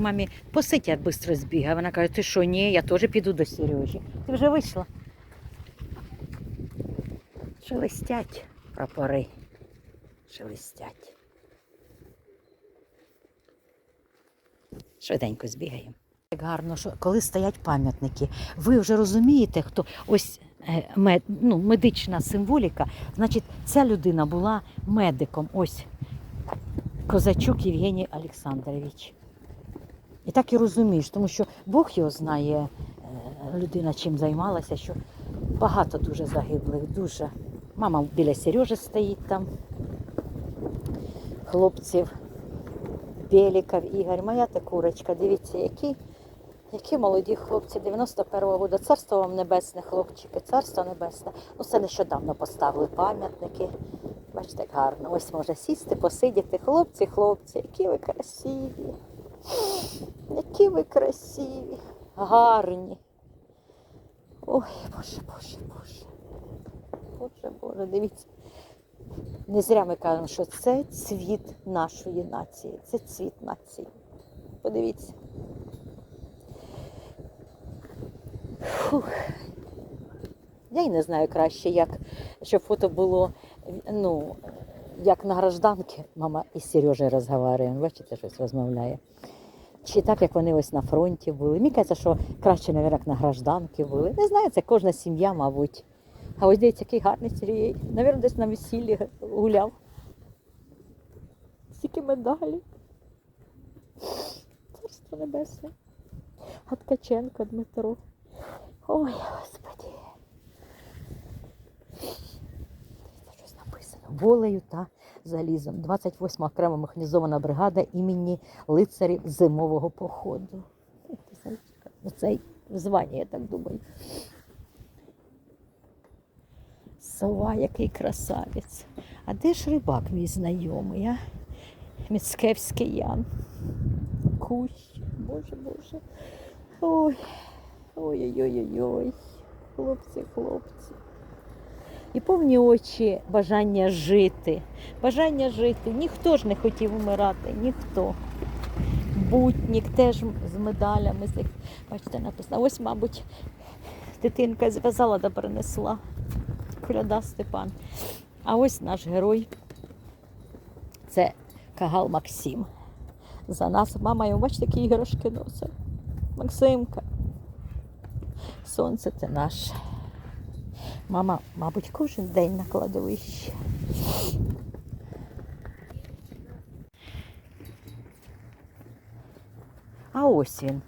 Мамі, посидь, я швидко збігаю. Вона каже, ти що, ні, я теж піду до Сережі. Ти вже вийшла? Шелестять прапори. Шелестять. Швиденько збігаємо. Так гарно, що коли стоять пам'ятники, ви вже розумієте, хто ось е, мед, ну, медична символіка, значить, ця людина була медиком. Ось Козачук Євгеній Олександрович. І так і розумієш, тому що Бог його знає, е, людина чим займалася, що багато дуже загиблих, дуже. Мама біля Сережі стоїть там, хлопців, Беліков, Ігор, моя та курочка. Дивіться, які, які молоді хлопці 91-го року. Царство вам небесне, хлопчики, царство небесне. Ну, це нещодавно поставили пам'ятники. Бачите, як гарно. Ось може сісти, посидіти. Хлопці, хлопці, які ви красиві. Які ви красиві, гарні. Ой, Боже, Боже, Боже. Боже, Боже, дивіться. Не зря ми кажемо, що це цвіт нашої нації. Це цвіт нації. Подивіться. Фух. Я й не знаю краще, як, щоб фото було, ну, як на гражданки. Мама із Сережею розмовляє. Бачите, щось розмовляє. Чи так, як вони ось на фронті були. Мені кажеться, що краще, мабуть, на гражданки були. Не знаю, це кожна сім'я, мабуть. А ось дивіться, який гарний Сергій. Навірно, десь на весіллі гуляв. Стільки медалі. Царство небесне. Гаткаченко Дмитро. Ой, Господи. Це щось написано. Волею та залізом. 28 окрема механізована бригада імені лицарів зимового походу. Оце звання, я так думаю. Сова, який красавець. А де ж рибак мій знайомий, а? Міцкевський Ян. Кущ. Боже, Боже. Ой. Ой-ой-ой-ой. Хлопці, хлопці. І повні очі бажання жити. Бажання жити. Ніхто ж не хотів умирати, ніхто. Бутнік теж з медалями. з їх, Бачите, написано. Ось, мабуть, дитинка зв'язала та принесла. Коляда Степан. А ось наш герой. Це Кагал Максим. За нас мама йому, бачите, такі іграшки носить. Максимка. Сонце це наше. Мама, мабуть, кожен день на кладовищі. А ось він.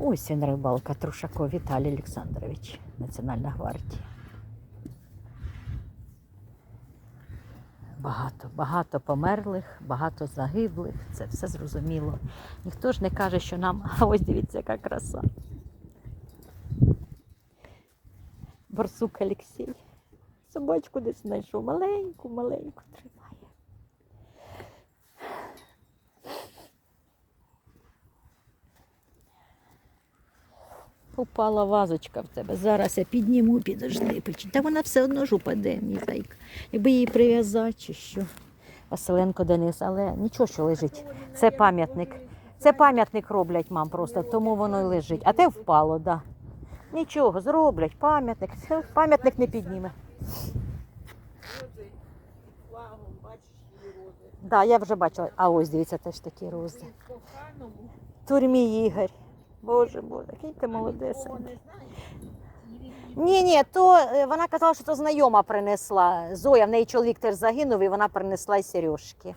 Ось він рибалка Трушаков Віталій Олександрович, Національна гвардія. Багато, багато померлих, багато загиблих. Це все зрозуміло. Ніхто ж не каже, що нам, а ось дивіться, яка краса. Барсук Олексій. Собачку десь знайшов. Маленьку, маленьку тримає. Упала вазочка в тебе. Зараз я підніму, підожди. Та вона все одно ж упаде, мій зайка. Якби її прив'язати чи що. Василенко Денис, але нічого, що лежить. Це пам'ятник. Це пам'ятник роблять, мам, просто, тому воно і лежить. А те впало, так. Да. Нічого, зроблять пам'ятник. Пам'ятник не підніме. Так, да, я вже бачила. А ось дивіться, теж такі рози. Коханому, Турмі Ігор. Боже, боже, який ти молодесенький. Ні, ні, то е, вона казала, що то знайома принесла. Зоя, в неї чоловік теж загинув, і вона принесла й сережки.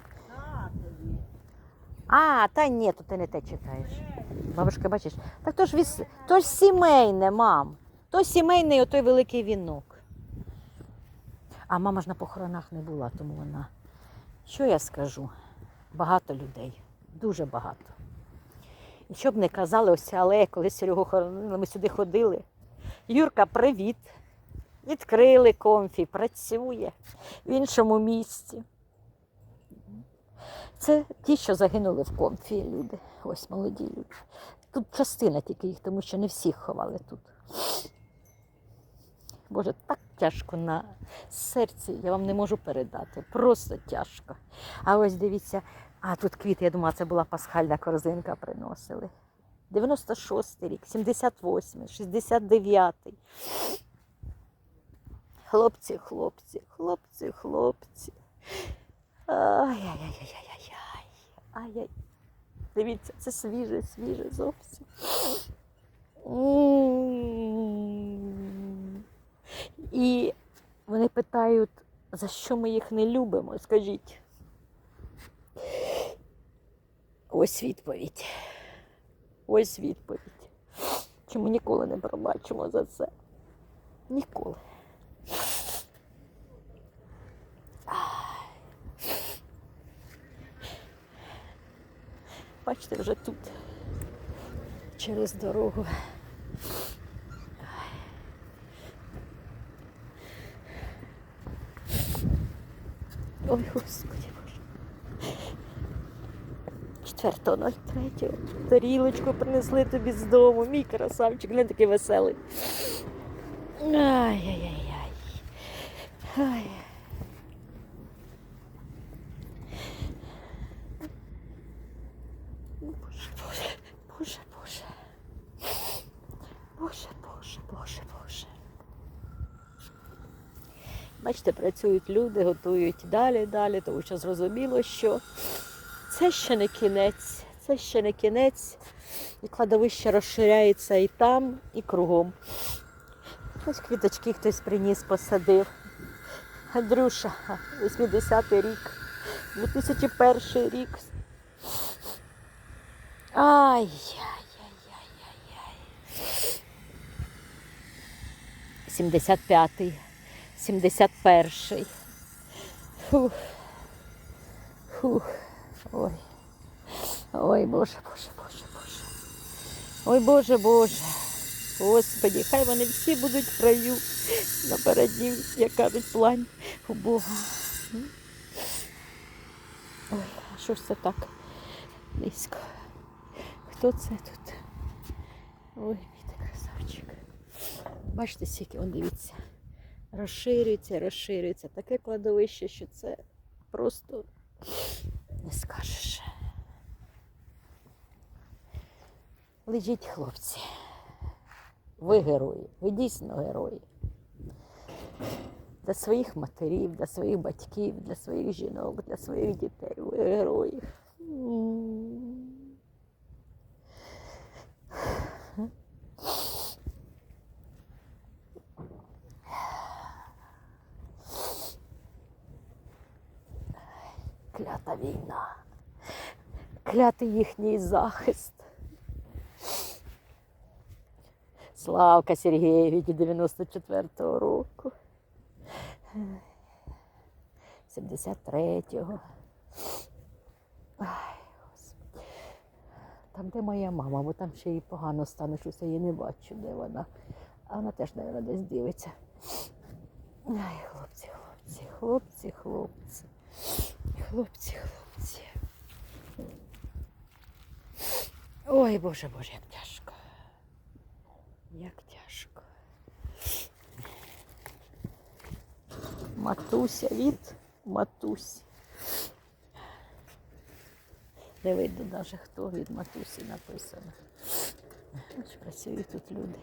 А. А, та ні, то ти не те читаєш. Бабушка, бачиш, так то ж віс... то ж сімейне, мам. То сімейний отой великий вінок. А мама ж на похоронах не була, тому вона. Що я скажу? Багато людей, дуже багато. І що б не казали, ось ця алея, коли Серегу хоронили, ми сюди ходили. Юрка, привіт. Відкрили комфі, працює в іншому місці. Це ті, що загинули в комфі люди. Ось молоді люди. Тут частина тільки їх, тому що не всіх ховали тут. Боже, так тяжко на серці, я вам не можу передати. Просто тяжко. А ось дивіться, А тут квіти, я думала, це була пасхальна корзинка, приносили. 96-й рік, 78-й, 69-й. Хлопці, хлопці, хлопці, хлопці. Ай-яй-яй-яй-яй-яй. Ай-яй. Дивіться, це свіже, свіже зовсім. І вони питають, за що ми їх не любимо, скажіть. Ось відповідь. Ось відповідь. Чому ніколи не пробачимо за це? Ніколи. Бачите, вже тут, через дорогу. Ой, господи боже. 4.03. Тарілочку принесли тобі з дому. Мій красавчик, не такий веселий. Ай-яй-яй-яй. Ай. Боже, Боже, Боже, Боже. Боже, Боже, Боже. Бачите, працюють люди, готують далі, далі, тому що зрозуміло, що це ще не кінець, це ще не кінець. І кладовище розширяється і там, і кругом. Ось квіточки хтось приніс, посадив. Андрюша, 80-й рік, 2001 рік. Ай, яй яй яй яй 75-й, 71-й. Фух. Фух. Ой. Ой, Боже, Боже, Боже, Боже. Ой, Боже, Боже. Господі, хай вони всі будуть в раю напередні, як кажуть, плань у Бога. Ой, а що ж це так низько? Хто це тут? Ой, мій красавчик. Бачите, скільки, он дивіться. Розширюється, розширюється. Таке кладовище, що це просто не скажеш. Лежіть, хлопці. Ви герої, ви дійсно герої. Для своїх матерів, для своїх батьків, для своїх жінок, для своїх дітей. Ви герої. Клята війна. Клятий їхній захист. Славка Сергійович 94-го року. 73-го. Ай, Там, де моя мама, бо там ще їй погано стане, щось я її не бачу, де вона. А вона теж, мабуть, десь дивиться. Ай, хлопці, хлопці, хлопці, хлопці. Хлопці, хлопці. Ой, Боже, Боже, як тяжко. Як тяжко. Матуся від матусі. Не видно навіть хто від матусі написано. Ось працюють тут люди.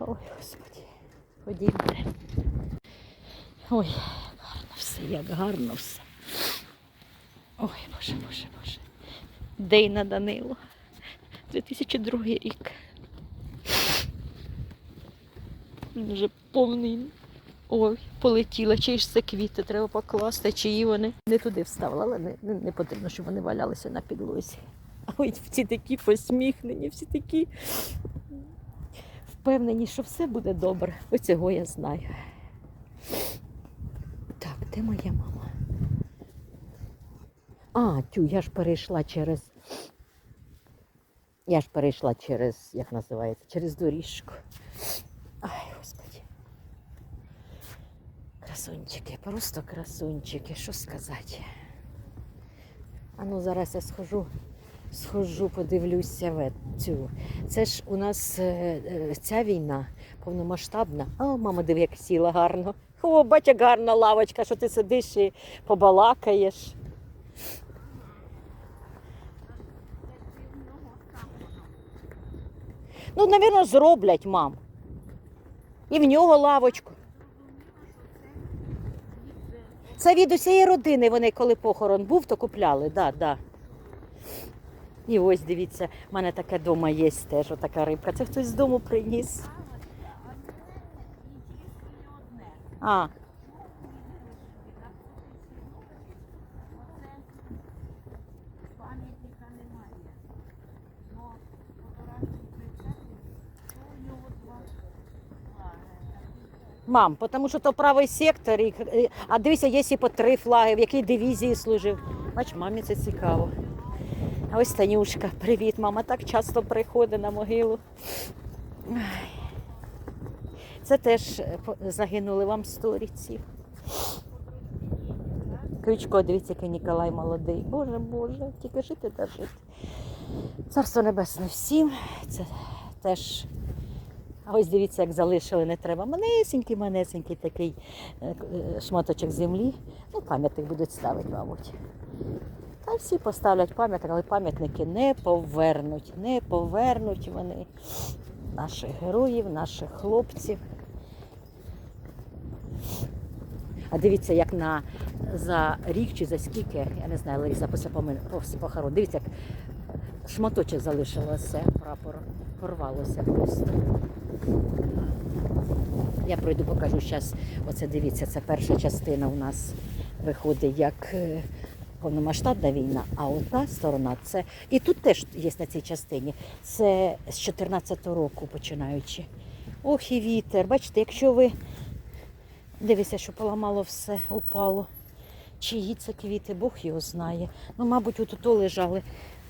Ой, Господи, ходімте. Ой, все, як гарно все. Ой, Боже, Боже, Боже. Дейна Данило. 2002 рік. Вже повний. Ой, полетіла. Чиї ж це квіти, треба покласти, чиї вони. Не туди вставила, але не, не, не потрібно, щоб вони валялися на підлозі. Ой, всі такі посміхнені, всі такі впевнені, що все буде добре. Оцього я знаю. Де моя мама? А, тю, я ж перейшла через. Я ж перейшла через, як називається, через доріжку. Ай, господи. Красунчики, просто красунчики, що сказати. А ну зараз я схожу, схожу, подивлюся в цю. Це ж у нас е, е, ця війна повномасштабна. А, мама, диви, як сіла гарно. О, бача, гарна лавочка, що ти сидиш і побалакаєш. Ну, напевно, зроблять, мам. І в нього лавочку. Це від усієї родини вони, коли похорон був, то купляли, да, да. І ось дивіться, в мене таке вдома є теж, отака рибка. Це хтось з дому приніс. Флаги. мам, тому що то правий сектор, і, і- а дивися, є і по три флаги, в якій дивізії служив. Бач, мамі це цікаво. А ось Танюшка, привіт, мама так часто приходить на могилу. Це теж е, загинули вам сторіці. Крючко, дивіться, який Ніколай молодий. Боже, Боже, тільки жити та жити. Царство небесне всім. Це теж. А ось дивіться, як залишили, не треба. Манесенький, манесенький такий е, е, шматочок землі. Ну, пам'ятник будуть ставити, мабуть. Та всі поставлять пам'ятник, але пам'ятники не повернуть, не повернуть вони наших героїв, наших хлопців. А дивіться, як на за рік чи за скільки, я не знаю, Лариса після похорон. Дивіться, як шматочок залишилося прапору. Порвалося просто. Я пройду, покажу зараз. Оце дивіться, це перша частина у нас виходить як е, повномасштабна війна, а ота сторона це. І тут теж є на цій частині. Це з 14-го року починаючи. Ох і вітер. Бачите, якщо ви дивіться, що поламало все, упало. Чиї це квіти, Бог його знає. Ну, мабуть, от то лежали.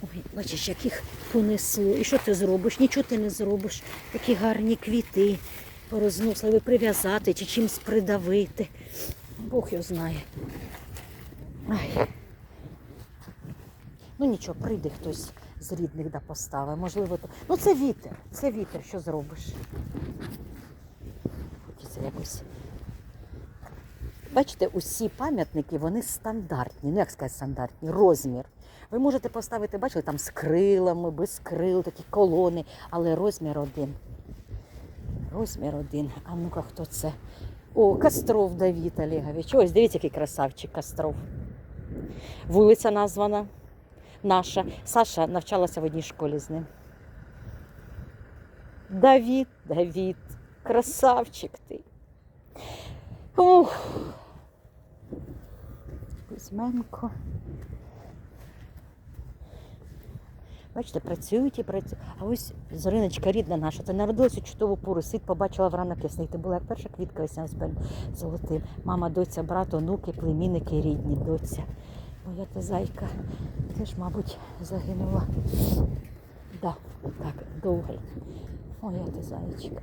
Ой, бачиш, як їх понесло. І що ти зробиш? Нічого ти не зробиш. Такі гарні квіти порозносили, прив'язати чи чимось придавити. Бог його знає. Ай. Ну нічого, прийде хтось з рідних да поставить. Можливо, то. Ну це вітер, це вітер, що зробиш? Хочеться якось. Бачите, усі пам'ятники вони стандартні. Ну як сказати стандартні, розмір. Ви можете поставити, бачили, там з крилами, без крил, такі колони, але розмір один. Розмір один. А ну-ка, хто це? О, Костров Давід Олегович. Ось дивіться, який красавчик Костров. Вулиця названа наша. Саша навчалася в одній школі з ним. Давід, Давід, красавчик ти. Ух. Кузьменко. Бачите, працюють і працюють. А ось Зориночка рідна наша, це народилася чудову пору. Світ побачила в ранок ясний. Ти була як перша квітка весняна з золотим. Мама, доця, брат, онуки, племінники рідні, доця. Моя та зайка теж, мабуть, загинула. Да, так, довго. Моя ти зайчик.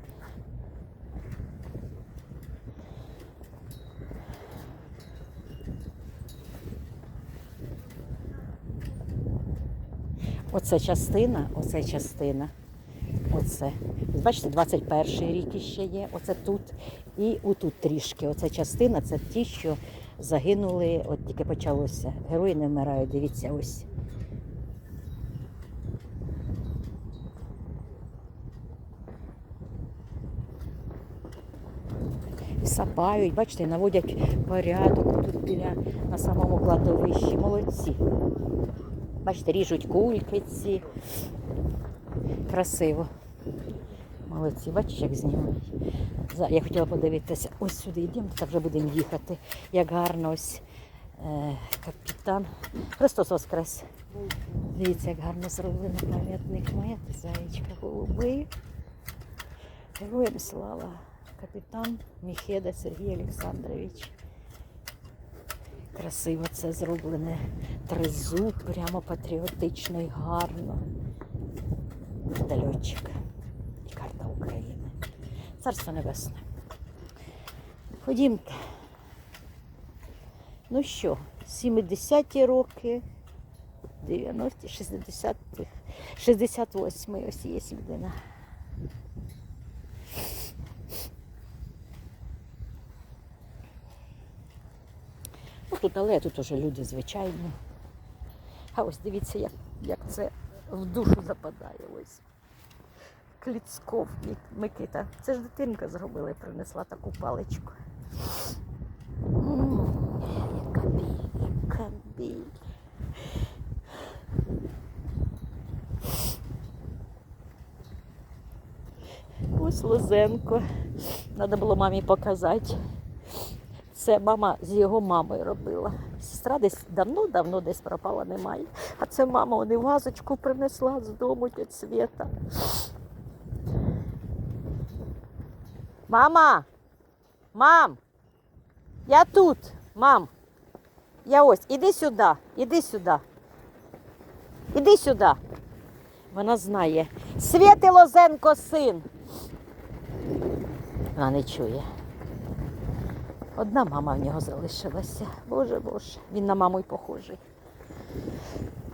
Оце частина, оце частина. Оце. Бачите, 21 рік іще є. Оце тут і отут трішки. Оце частина це ті, що загинули, от тільки почалося. Герої не вмирають, дивіться ось. Сапають, бачите, наводять порядок тут біля на самому кладовищі. Молодці. Бачите, ріжуть кульки ці. Красиво. Молодці, бачиш, як знімають. Я хотіла подивитися, ось сюди йдемо, так вже будемо їхати. Як гарно ось е, капітан. Христос Воскрес. Дивіться, як гарно зроблено пам'ятник. Моя ти заєчка голуби. Героям слава. Капітан Міхеда Сергій Олександрович. Красиво це зроблене. Тризуб, прямо патріотично і гарно. Медальончик. І карта України. Царство Небесне. Ходімте. Ну що, 70-ті роки, 90-ті, 60-ті, 68-й ось є людина. Тут, але тут уже люди звичайні. А ось дивіться, як, як це в душу западає ось. Кліцков Микита. Це ж дитинка зробила і принесла таку паличку. Яка біль, яка біль. Ось Лозенко. Треба було мамі показати. Це мама з його мамою робила. Сестра десь давно-давно десь пропала, немає. А це мама вони вазочку принесла з дому тють Света. Мама! Мам! Я тут, мам. Я ось, іди сюди, іди сюди. Іди сюди. Вона знає. Світи Лозенко син. Вона не чує. Одна мама в нього залишилася. Боже Боже, він на маму й похожий.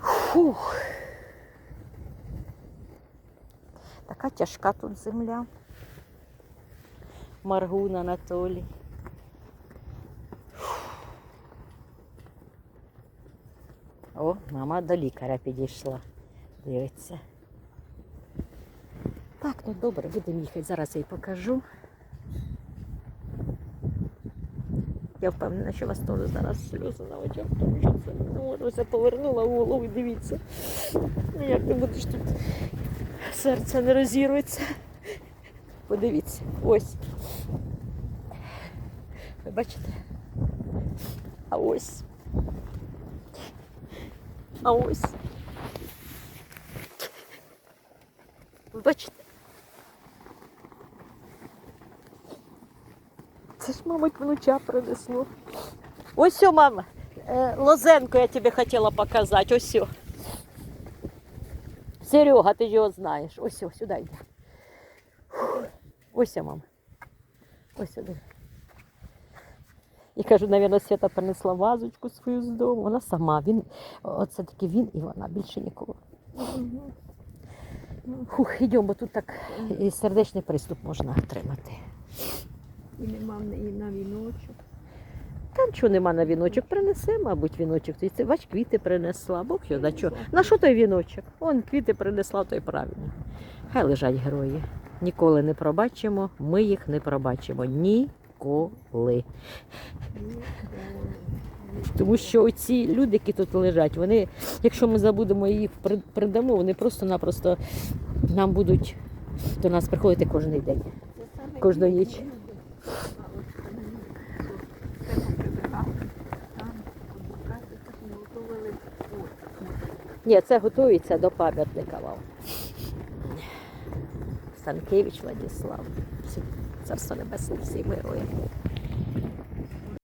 Фух. Така тяжка тут земля. Маргун Анатолій. О, мама до лікаря підійшла. Дивиться. Так, ну добре, будемо їхати. Зараз я їй покажу. Я впевнена, що вас теж зараз сльози на очах, тому що це ну, ось я повернула голову дивіться. Ну як ти будеш тут серце не розірветься. Подивіться, ось. Ви бачите? А ось. А ось. Ви бачите? Це ж, мабуть, внуча принесло. Ось о, мама. Е, Лозенко я тобі хотіла показати. Ось. о. Серега, ти його знаєш. Ось, о, сюди йде. Ось, о, мама. Ось сюди. І кажу, навіть Свята принесла вазочку свою з дому. Вона сама. Він, оце таки він і вона, більше нікого. Фух, йдемо, бо тут так і сердечний приступ можна отримати. І нема неї на віночок. Та нічого нема на віночок. Принесе, мабуть, віночок. Це бач, квіти принесла. Бог його на що. На що той віночок? Он квіти принесла, то й правильно. Хай лежать герої. Ніколи не пробачимо, ми їх не пробачимо. Ніколи. Тому що оці люди, які тут лежать, вони, якщо ми забудемо їх придамо, вони просто-напросто нам будуть до нас приходити кожен день. Кожну ніч. Ні, це готується до пам'ятника вам. Станкевич Владислав. Царство небесне всім героям.